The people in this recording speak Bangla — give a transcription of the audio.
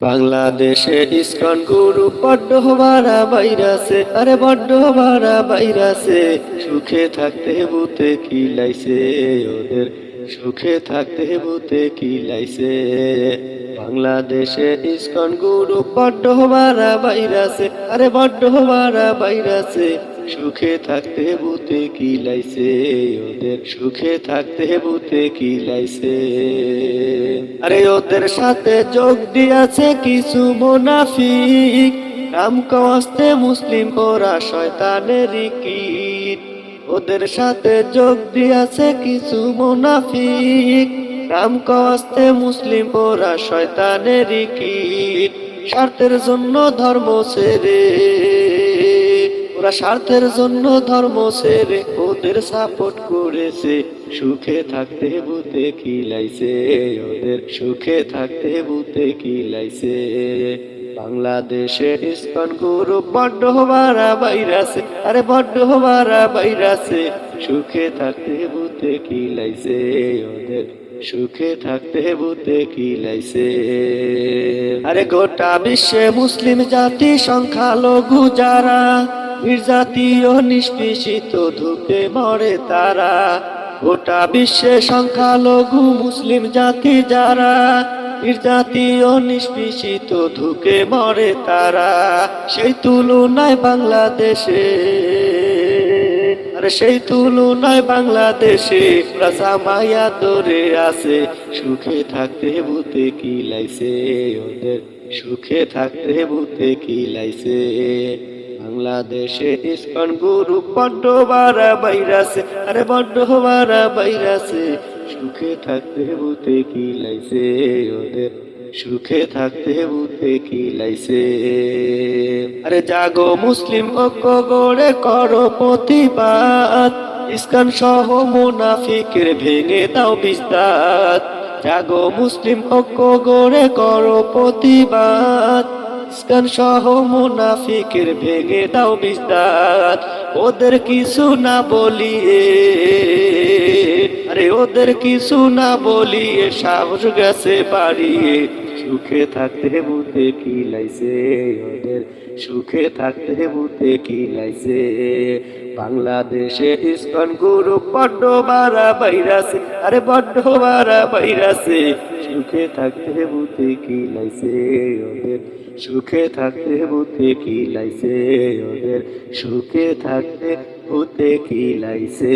বাংলাদেশে ইস্কন গুরু বড্ড হবারা বাইরাছে আরে বড্ড হবারা বাইরাছে সুখে থাকতে বুতে কি লাইছে ওদের? সুখে থাকতে বুতে কি লাইছে? বাংলাদেশে ইস্কন গুরু বড্ড হবারা বাইরাছে আরে বড্ড হবারা বাইরাছে সুখে থাকতে বুতে কি লাইছে? ওদের সুখে থাকতে বুতে কি লাইছে? আরে ওদের সাথে যোগ দিয়েছে কিছু মোনাফিক। নাম কস্তে মুসলিম ওরা শয়তানের কীট ওদের সাথে যোগ দিয়েছে কিছু মোনাফিক। নাম কস্তে মুসলিম ওরা শয়তানের কীট স্বার্থের জন্য ধর্ম ছেড়ে ওরা স্বার্থের জন্য ধর্ম ছেড়ে ওদের সাপোর্ট করেছে। সুখে থাকতে বুতে কি লাইছে ওদের সুখে থাকতে বুতে কি লাইছে বাংলাদেশে ইস্কন গুরু বড্ড হবারা বাইরাছে আরে বড্ড হবারা বাইরাছে সুখে থাকতে বুতে কি লাইছে ওদের সুখে থাকতে বুতে কি লাইছে আরে গোটা বিশ্বে মুসলিম জাতি সংখ্যালঘু যারা নির্জাতীয় নিষ্পেষিত ধুকে মরে তারা। গোটা বিশ্বে সংখ্যালঘু মুসলিম জাতি যারা নির্জাতীয় নিষ্পেষিত ধুকে মরে তারা, সেই তুলনায় বাংলাদেশে। আরে সেই তুলনায় বাংলাদেশে রাজা মায়া ধরে আছে। সুখে থাকতে বুতে কি লাইছে ওদের? সুখে থাকতে বুতে কি লাইছে? বাংলাদেশে ইস্কন গুরু বড্ড বারা বাইরাছে আরে বড্ড বারা বাইরাছে সুখে থাকতে বুতে কি লাইছে ওদের? সুখে থাকতে বুতে কি লাইছে? আরে জাগো মুসলিম ঐক্য গড়ে করো প্রতিবাদ। ইস্কান সহ মুনাফিকের ভেঙে দাও বিস্তার। জাগো মুসলিম ঐক্য গড়ে করো প্রতিবাদ। ইস্কান সহ মুনাফিকের ভেঙে দাও বিস্তার। ওদের কিছু না বলিয়ে, আরে ওদের কিছু না বলিয়ে সাহস গেছে বাড়িয়ে। সুখে থাকতে বুতে কি লাইছে ওদের? সুখে থাকতে বুতে কি লাইছে বাংলাদেশে ইস্কন গুরু বড্ড বারা বাইরাছে আরে বড্ড বারা বাইরাছে সুখে থাকতে বুতে কি লাইছে ওদের? সুখে থাকতে বুতে কি লাইছে ওদের? সুখে থাকতে বুতে কি লাইছে?